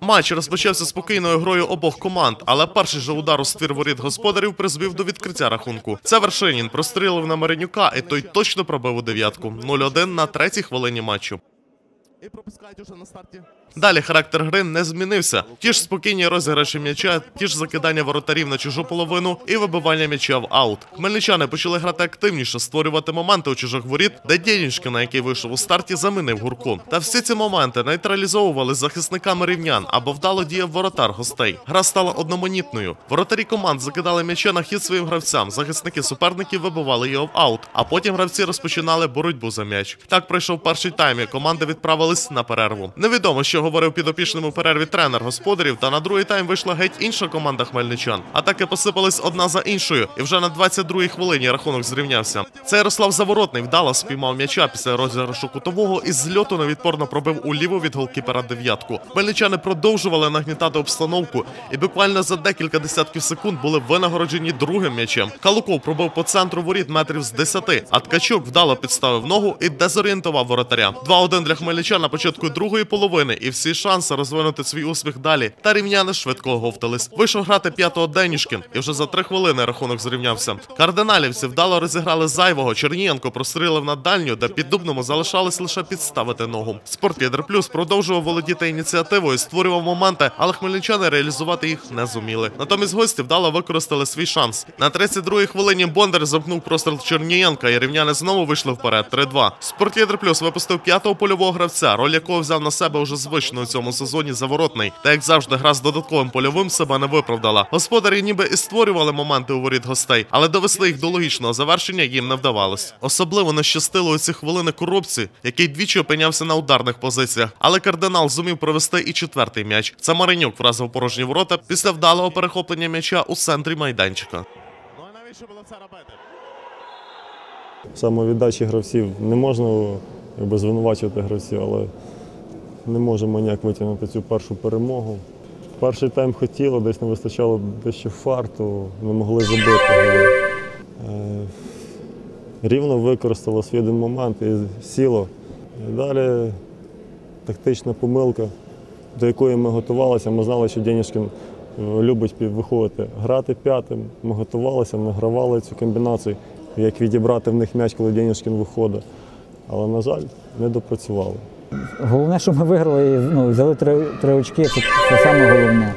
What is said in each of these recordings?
Матч розпочався спокійною грою обох команд, але перший же удар у ствір воріт господарів призвів до відкриття рахунку. Це Вершинін прострілив на Маринюка, і той точно пробив у дев'ятку. 0-1 на третій хвилині матчу. І пропускають уже на старті. Далі характер гри не змінився. Ті ж спокійні розіграші м'яча, ті ж закидання воротарів на чужу половину і вибивання м'яча в аут. Хмельничани почали грати активніше, створювати моменти у чужих воріт, де Дєнішкіна, який вийшов у старті, замінив гурку. Та всі ці моменти нейтралізовували захисниками рівнян або вдало діяв воротар гостей. Гра стала одноманітною. Воротарі команд закидали м'яча на хід своїм гравцям. Захисники суперників вибивали його в аут, а потім гравці розпочинали боротьбу за м'яч. Так пройшов перший тайм, і команди відправились на перерву. Невідомо, що говорив підопічним у перерві тренер господарів. Та на другий тайм вийшла геть інша команда хмельничан. Атаки посипались одна за іншою, і вже на 22-й хвилині рахунок зрівнявся. Це Ярослав Заворотний вдало спіймав м'яча після розіграшу кутового і з льоту невідпорно пробив у ліву від голкіпера дев'ятку. Хмельничани продовжували нагнітати обстановку, і буквально за декілька десятків секунд були винагороджені другим м'ячем. Калуков пробив по центру воріт метрів з 10, а Ткачук вдало підставив ногу і дезорієнтував воротаря. 2-1 для хмельничан на початку другої половини, і всі шанси розвинути свій успіх далі. Та рівняни швидко оговтались. Вийшов грати п'ятого Денішкін, і вже за три хвилини рахунок зрівнявся. Кардиналівці вдало розіграли зайвого. Чернієнко прострілив на дальню, де під дубному залишалось лише підставити ногу. Спортлідер плюс продовжував володіти ініціативою, створював моменти, але хмельничани реалізувати їх не зуміли. Натомість гості вдало використали свій шанс. На 32-й хвилині Бондар замкнув простріл Чернієнка, і рівняни знову вийшли вперед. 3-2. Спортлідер плюс випустив п'ятого польового гравця, роль якого взяв на себе уже звично у цьому сезоні заворотний. Та як завжди, гра з додатковим польовим себе не виправдала. Господарі ніби і створювали моменти у воріт гостей, але довести їх до логічного завершення їм не вдавалось. Особливо не щастило у ці хвилини коробці, який двічі опинявся на ударних позиціях. Але кардинал зумів провести і четвертий м'яч. Це Маринюк вразив порожні ворота після вдалого перехоплення м'яча у центрі майданчика. Ну а навіщо було це робити? Самовіддачі гравців не можна якби, звинувачувати гравців, але не можемо ніяк витягнути цю першу перемогу. Перший тайм хотіло, десь не вистачало дещо фарту, не могли забити. голи. Е, Рівно використало свій один момент і сіло. І далі тактична помилка, до якої ми готувалися. Ми знали, що Денішкін е, любить виходити, грати п'ятим. Ми готувалися, награвали цю комбінацію, як відібрати в них м'яч, коли Денішкін виходить. Але, на жаль, не допрацювали. Головне, що ми виграли, і, ну, взяли три, три очки, це, це саме головне.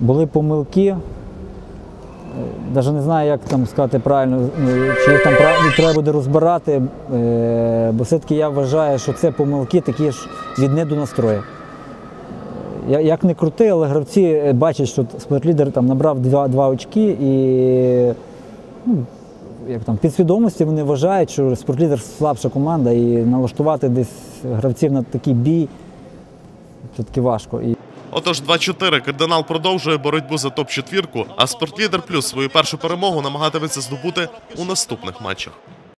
Були помилки. Навіть не знаю, як там сказати правильно, ну, чи їх там треба буде розбирати, е, бо все-таки я вважаю, що це помилки такі ж від не до настрою. Як не крути, але гравці е, бачать, що спортлідер там набрав два, два очки і ну, як там, підсвідомості вони вважають, що спортлідер слабша команда і налаштувати десь гравців на такий бій це таки важко. І Отож, 2-4 кардинал продовжує боротьбу за топ-четвірку, а спортлідер плюс свою першу перемогу намагатиметься здобути у наступних матчах.